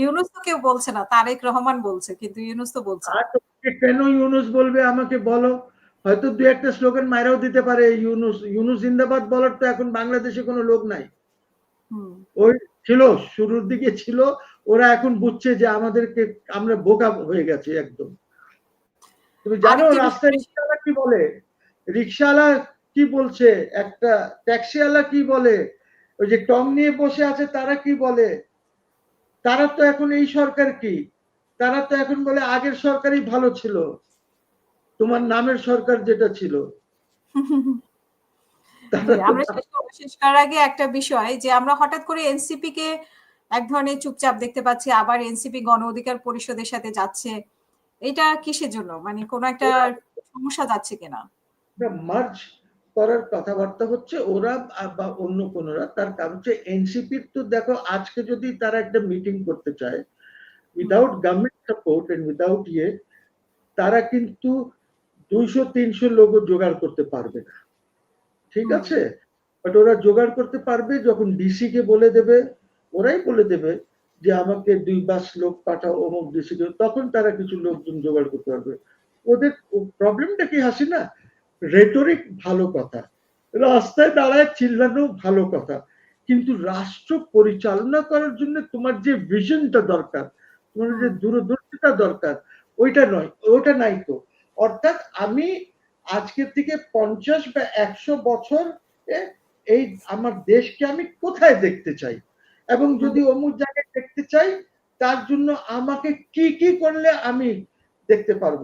ইউনুস তো কেউ বলছে না। তারেক রহমান বলছে। কিন্তু ইউনুস তো বলছে কেন ইউনুস বলবে আমাকে বলো? হয়তো ২ ১ টা স্লোগান মাইরাও দিতে পারে ইউনুস। ইউনুস জিন্দাবাদ বলার তো এখন বাংলাদেশে কোনো লোক নাই। ওই ছিল শুরুর দিকে ছিল। ওরা এখন বুঝছে যে আমাদেরকে আমরা বোকা হয়ে গেছে একদম। তুমি জানো রাস্তায় রিক্সাওয়ালা কি বলে? রিক্সাওয়ালা কি বলছে? একটা ট্যাক্সিওয়ালা কি বলে? ওই যে টং নিয়ে বসে আছে তারা কি বলে? তারা তো এখন এই সরকার কি? তারা তো এখন বলে আগের সরকারই ভালো ছিল। তোমার নামের সরকার যেটা ছিল। আমরা শেষ করার আগে একটা বিষয় যে আমরা হঠাৎ করে এনসিপি কে এক ধরনের চুপচাপ দেখতে পাচ্ছি। আবার এনসিপি গণ অধিকার পরিষদের সাথে যাচ্ছে। এটা কিসের জন্য? মানে কোন একটা সমস্যা যাচ্ছে কিনা? মার্জ করার কথাবার্তা হচ্ছে ওরা বা অন্য কোনরা তার কারণ হচ্ছে এনসিপির তো দেখো আজকে যদি তারা একটা মিটিং করতে চায় without government support and without ইয়ে তারা কিন্তু ২০০-৩০০ লোকও জোগাড় করতে পারবে না। ঠিক আছে? বাট ওরা জোগাড় করতে পারবে যখন ডিসি কে বলে দেবে, ওরাই বলে দেবে যে আমাকে দুই বাস লোক পাঠাও অমুক ডিসি কে তখন তারা কিছু লোকজন জোগাড় করতে পারবে। ওদের প্রবলেমটা কি হাসিনা? রেটরিক ভালো কথা। রাস্তায় দাঁড়ায় চিল্লানো ভালো কথা। কিন্তু রাষ্ট্র পরিচালনা করার জন্য তোমার যে ভিশনটা দরকার, তোমার যে। দূরদর্শিতা দরকার ওইটা নয়, ওটা নাই তো। অর্থাৎ আমি আজকের থেকে ৫০ বা ১০০ বছর এই আমার দেশকে আমি কোথায় দেখতে চাই? এবং যদি অমুক জায়গায় দেখতে চাই তার জন্য আমাকে কি, কি করলে আমি দেখতে পারব?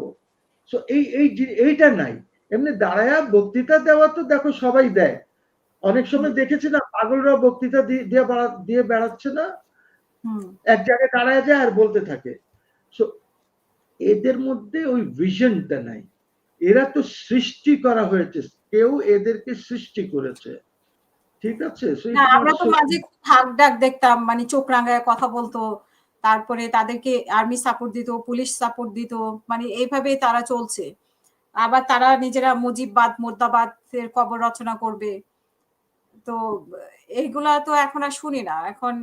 সো এই এই এইটা নাই। এমনি দাঁড়ায়া বক্তৃতা দেওয়া তো দেখো সবাই দেয়। অনেক সময় দেখেছি না পাগলরা বক্তৃতা দিয়ে দিয়ে বেড়াচ্ছে না? এক জায়গায় দাঁড়ায় যায় আর বলতে থাকে। এদের মধ্যে ওই ভিশনটা নাই। এরা তো সৃষ্টি করা হয়েছে। কেউ এদেরকে সৃষ্টি করেছে। ঠিক আছে? আমরা তো মাঝে হাক ডাক দেখতাম। মানে চোখ রাঙায় কথা বলতো। তারপরে তাদেরকে আর্মি সাপোর্ট দিত, পুলিশ সাপোর্ট দিত। মানে এইভাবে তারা চলছে। আবার তারা নিজেরা মুজিববাদ, মোর্দাবাদ এর কবর রচনা করবে। তো এইগুলা তো এখন আর শুনি না। এখন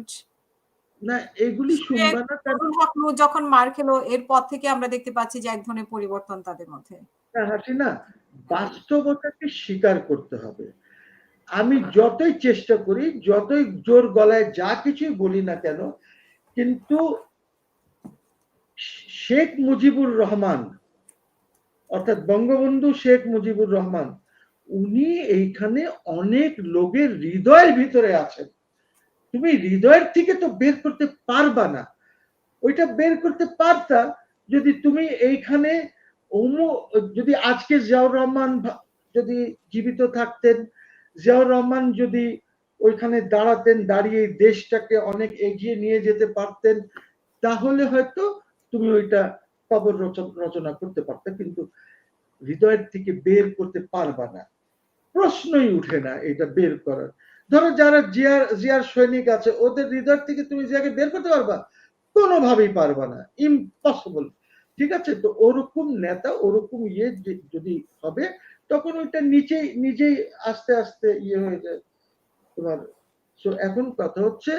না এগুলি শুনবা না কারণ যখন মার খেলো এরপর থেকে আমরা দেখতে পাচ্ছি যে এক ধরনের পরিবর্তন তাদের মধ্যে। না বাস্তবতাকে স্বীকার করতে হবে। আমি যতই চেষ্টা করি, যতই জোর গলায় যা কিছুই বলি না কেন কিন্তু শেখ মুজিবুর রহমান অর্থাৎ বঙ্গবন্ধু শেখ মুজিবুর রহমান উনি এইখানে অনেক লোকের হৃদয়ের ভিতরে আছেন। তুমি হৃদয়ের থেকে তো বের করতে পারবা না। ওইটা বের করতে পারতা যদি তুমি এইখানে যদি আজকে জিয়াউর রহমান যদি জীবিত থাকতেন, জিয়াউর রহমান যদি ওইখানে দাঁড়াতেন, দাঁড়িয়ে দেশটাকে অনেক এগিয়ে নিয়ে যেতে পারতেন, তাহলে হয়তো তুমি ওইটা কবর রচনা করতে পারতে। কিন্তু হৃদয়ের থেকে বের করতে পারবা না। প্রশ্নই উঠে না এটা বের করার। ধরো যারা জিয়ার জিয়ার সৈনিক আছে ওদের হৃদয় থেকে তুমি জিয়াকে বের করতে পারবা? কোনোভাবেই পারবা না। ইম্পসিবল। ঠিক আছে? তো ওরকম নেতা ওরকম ইয়ে যদি হবে তখন ওইটা নিচেই নিজেই আস্তে, আস্তে ইয়ে হয়ে যায়। তোমার সো এখন কথা হচ্ছে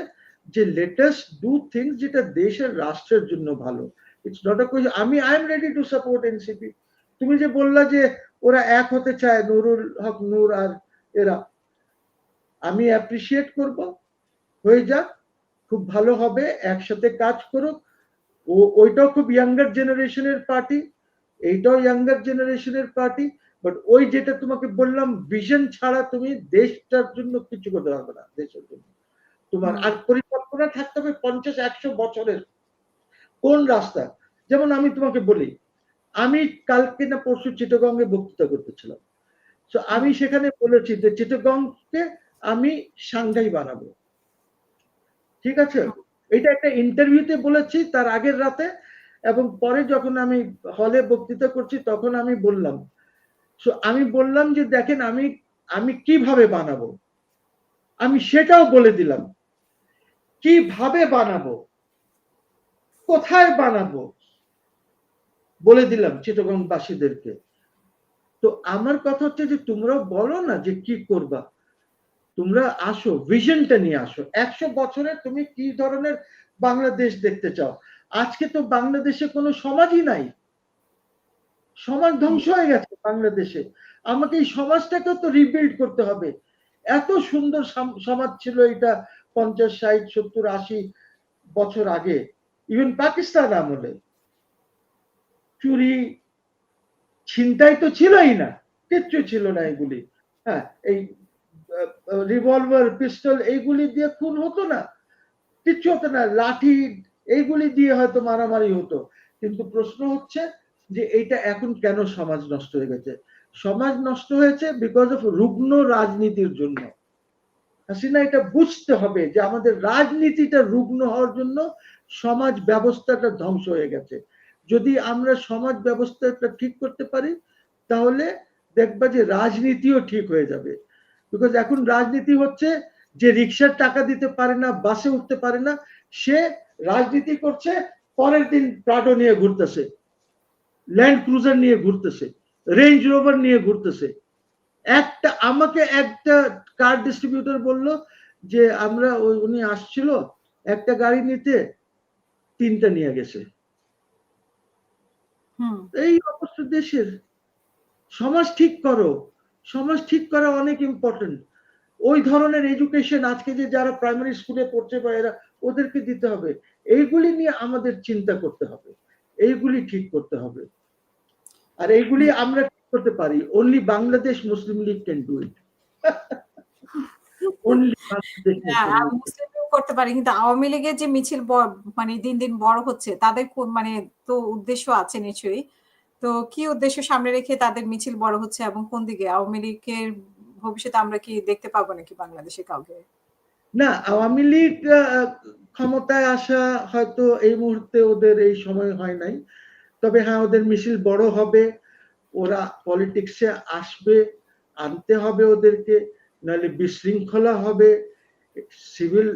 যে লেট আস ডু থিংস যেটা দেশের রাষ্ট্রের জন্য ভালো। ইটস নট আ আমি I am ready to support NCP. তুমি যে বললা যে ওরা এক হতে চায়, নুরুল হক, নূর আর এরা। আমি অ্যাপ্রিশিয়েট করব। হয়ে যাক। খুব ভালো হবে। একসাথে কাজ করুক। ও, ওইটাও খুব ইয়াঙ্গার জেনারেশনের পার্টি। এইটাও ইয়াঙ্গার জেনারেশনের পার্টি। বাট ওই যেটা তোমাকে বললাম ভিশন ছাড়া তুমি দেশটার জন্য কিছু করতে পারবে না, দেশের জন্য। তোমার আর পরিকল্পনা থাকতে হবে ৫০-১০০ বছরের। কোন রাস্তা? যেমন আমি তোমাকে বলি, আমি কালকে না পরশু চিটাগং এ বক্তৃতা করতেছিলাম। তো আমি সেখানে বলেছি যে চিটাগংকে আমি সাংঘাই বানাবো। ঠিক আছে? এটা একটা ইন্টারভিউতে বলেছি তার আগের রাতে এবং পরে যখন আমি হলে বক্তৃতা করছি তখন আমি বললাম। সো আমি বললাম যে দেখেন আমি আমি কীভাবে বানাবো? আমি সেটাও বলে দিলাম। কীভাবে বানাবো? কোথায় বানাবো? বলে দিলাম চিটাগংবাসীদেরকে। তো আমার কথা হচ্ছে যে তোমরা বলো না যে কি করবা? তোমরা আসো ভিশনটা নিয়ে আসো একশো বছরে তুমি কি ধরনের বাংলাদেশ দেখতে চাও আজকে তো বাংলাদেশে কোনো সমাজই নাই সমাজ ধ্বংস হয়ে গেছে বাংলাদেশে আমাকে এই সমাজটাকেও তো রিবিল্ড করতে হবে এত সুন্দর সাম- সমাজ ছিল এটা পঞ্চাশ, ষাট, সত্তর, আশি বছর আগে ইভেন পাকিস্তান আমলে। চুরি ছিনতাই তো ছিলই না, কিচ্ছু ছিল না এগুলি। হ্যাঁ এই রিভলভার পিস্তল এইগুলি দিয়ে খুন হতো না। কিচ্ছু হতো না, লাঠি এইগুলি দিয়ে হয়তো মারামারি হতো। কিন্তু প্রশ্ন হচ্ছে যে এইটা এখন কেন সমাজ নষ্ট হয়ে গেছে? সমাজ নষ্ট হয়েছে বিকজ অফ রুগ্ন রাজনীতির জন্য। হাসিনা, এটা বুঝতে হবে যে আমাদের রাজনীতিটা রুগ্ন হওয়ার জন্য সমাজ ব্যবস্থাটা ধ্বংস হয়ে গেছে। যদি আমরা সমাজ ব্যবস্থাটা ঠিক করতে পারি, তাহলে দেখবা যে রাজনীতিও ঠিক হয়ে যাবে। বিকজ এখন রাজনীতি হচ্ছে যে রিক্সার টাকা দিতে পারে না, বাসে উঠতে পারে না, সে রাজনীতি করছে, পরের দিন প্রাডো নিয়ে ঘুরতেছে ল্যান্ড ক্রুজার নিয়ে ঘুরতেছে রেঞ্জ রোভার নিয়ে ঘুরতেছে। একটা আমাকে একটা কার ডিস্ট্রিবিউটর বলল যে আমরা ওই উনি আসছিল একটা গাড়ি নিতে তিনটা নিয়ে গেছে। হুম। এই অবস্থা দেশের। সমাজ ঠিক করো। সমাজ ঠিক করা অনেক ইম্পর্টেন্ট ওই ধরনের এডুকেশন আজকে যে যারা প্রাইমারি স্কুলে পড়ছে বা এরা ওদেরকে দিতে হবে। এইগুলি নিয়ে আমাদের চিন্তা করতে হবে। এইগুলি ঠিক করতে হবে। আর এইগুলি আমরা করতে পারি। Only Bangladesh Muslim League can do it করতে পারে কিন্তু আওয়ামী লীগের যে মিছিল মানে দিন দিন বড় হচ্ছে তাদের মানে তো উদ্দেশ্য আছে নিশ্চয়ই। তো কি উদ্দেশ্য সামনে রেখে তাদের মিছিল বড় হচ্ছে এবং কোন দিকে? আওয়ামী লীগের ভবিষ্যতে আমরা কি দেখতে পাবো নাকি বাংলাদেশে কাউকে? না আওয়ামী লীগ ক্ষমতায় আসা হয়তো এই মুহূর্তে ওদের এই সময় হয় নাই। তবে হ্যাঁ ওদের মিছিল বড় হবে। ওরা পলিটিক্সে আসবে, আনতে হবে ওদেরকে, নাহলে বিশৃঙ্খলা হবে সিভিল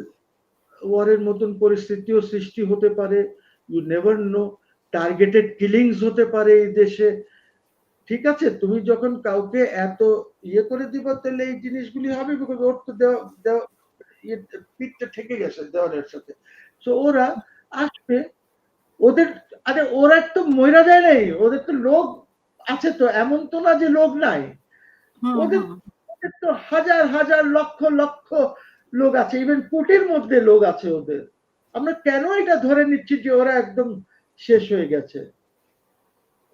ওয়ারের মতন পরিস্থিতিও সৃষ্টি হতে পারে you never know targeted killings হতে পারে এই দেশে। ঠিক আছে, তুমি যখন কাউকে এত ইয়ে করে দিবা, তাহলে এই জিনিসগুলি হবে বিকজ ওর তো দেওয়া দেওয়া ইয়ে পিঠটা ঠেকে গেছে দেওয়ালের সাথে। তো ওরা আসবে, ওদের, আরে ওরা তো মহিলা যায় নাই, ওদের তো লোক আছে তো এমন তো না যে লোক নাই। ওদের- তো হাজার হাজার লক্ষ লক্ষ লোক আছে ইভেন কোটির মধ্যে লোক আছে ওদের। আমরা কেন এটা ধরে নিচ্ছি যে ওরা একদম শেষ হয়ে গেছে?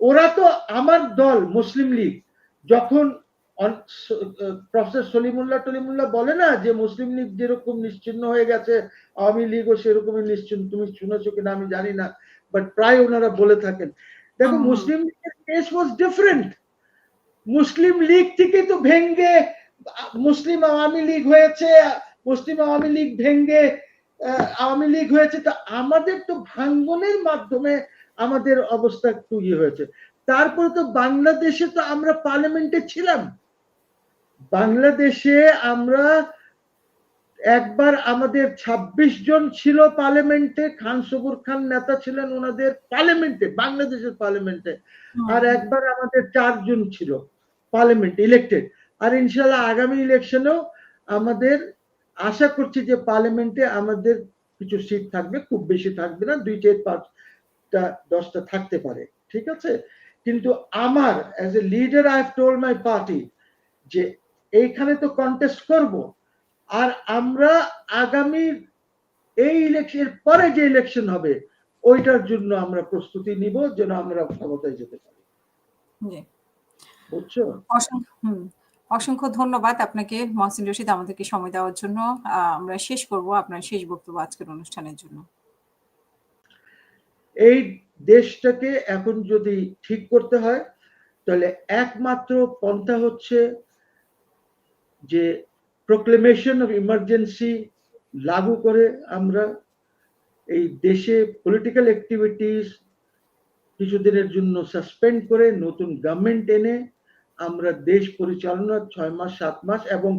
ওরা তো আমার দল মুসলিম লীগ। যখন প্রফেসর সলিমুল্লাহ টলিমুল্লাহ বলে না যে মুসলিম লীগ যেরকম নিশ্চিন্ন হয়ে গেছে আওয়ামী লীগও সেরকমই নিশ্চিন্ন তুমি শুনেছো কিনা আমি জানি না বাট প্রায় ওনারা বলে থাকেন। দেখো। মুসলিম লীগের case was different Muslim League থেকে তো ভেঙ্গে মুসলিম আওয়ামী লীগ হয়েছে মুসলিম আওয়ামী লীগ ভেঙ্গে আওয়ামী লীগ হয়েছে তো আমাদের তো ভাঙ্গনের মাধ্যমে আমাদের অবস্থা একটু ইয়ে হয়েছে। তারপরে তো বাংলাদেশে তো আমরা পার্লামেন্টে ছিলাম। বাংলাদেশে আমরা একবার আমাদের ২৬ জন ছিল পার্লামেন্টে খান সবুর খান নেতা ছিলেন ওনাদের পার্লামেন্টে বাংলাদেশের পার্লামেন্টে। আর একবার আমাদের চারজন ছিল পার্লামেন্ট ইলেক্টেড আর ইনশাল্লাহ আগামী ইলেকশনেও আমাদের আশা করছি যে পার্লামেন্টে আমাদের কিছু সিট থাকবে খুব বেশি থাকবে না দুই চার পাঁচটা দশটা থাকতে পারে ঠিক আছে? কিন্তু আমার as a leader I have told my party যে এইখানে তো কন্টেস্ট করব আর আমরা আগামী এই ইলেকশন পরে যে ইলেকশন হবে ওইটার জন্য আমরা প্রস্তুতি নিব যেন আমরা ক্ষমতায় যেতে পারি। বুঝছ? অসংখ্য ধন্যবাদ আপনাকে মহসিন রশিদ আমাদেরকে সময় দেওয়ার জন্য। আমরা শেষ করব আপনার শেষ বক্তব্য আজকের অনুষ্ঠানের জন্য। এই দেশটাকে এখন যদি ঠিক করতে হয় তাহলে একমাত্র পন্থা হচ্ছে যে প্রোক্লেমেশন অফ ইমার্জেন্সি লাগু করে আমরা এই দেশে পলিটিক্যাল অ্যাক্টিভিটিস কিছুদিনের জন্য সাসপেন্ড করে নতুন গভর্নমেন্ট এনে আমরা দেশ পরিচালনা ছয় মাস, সাত মাস এবং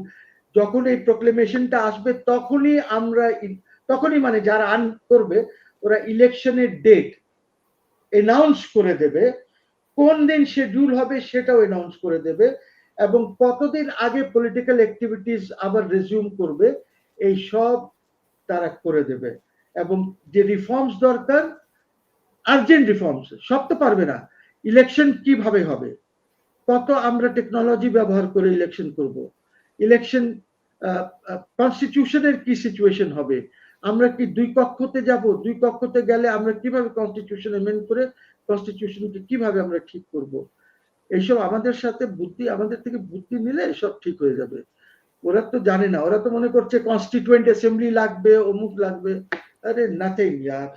যখন এই প্রোক্লেমেশনটা আসবে তখনই আমরা তখনই মানে যারা আন করবে ওরা ইলেকশনের ডেট এনাউন্স করে দেবে। কোন দিন শিডিউল হবে সেটাও এনাউন্স করে দেবে। এবং কতদিন আগে পলিটিক্যাল অ্যাক্টিভিটিস আবার রেজিউম করবে, এই সব তারা করে দেবে। এবং যে রিফর্মস দরকার আর্জেন্ট রিফর্মস সব তো পারবে না। ইলেকশন কীভাবে হবে? কত আমরা টেকনোলজি ব্যবহার করে ইলেকশন করব? ইলেকশন কনস্টিটিউশনের কি সিচুয়েশন হবে? আমরা কি দুই কক্ষতে যাব? দুই কক্ষতে গেলে আমরা কীভাবে কনস্টিটিউশন এমেন্ড করে কনস্টিটিউশনকে কীভাবে আমরা ঠিক করব? এইসব আমাদের সাথে বুদ্ধি, আমাদের থেকে বুদ্ধি নিলে সব ঠিক হয়ে যাবে। ওরা তো জানে না, ওরা তো মনে করছে কনস্টিটুয়েন্ট অ্যাসেম্বলি লাগবে, অমুক লাগবে। আরে নাথিং ইয়ার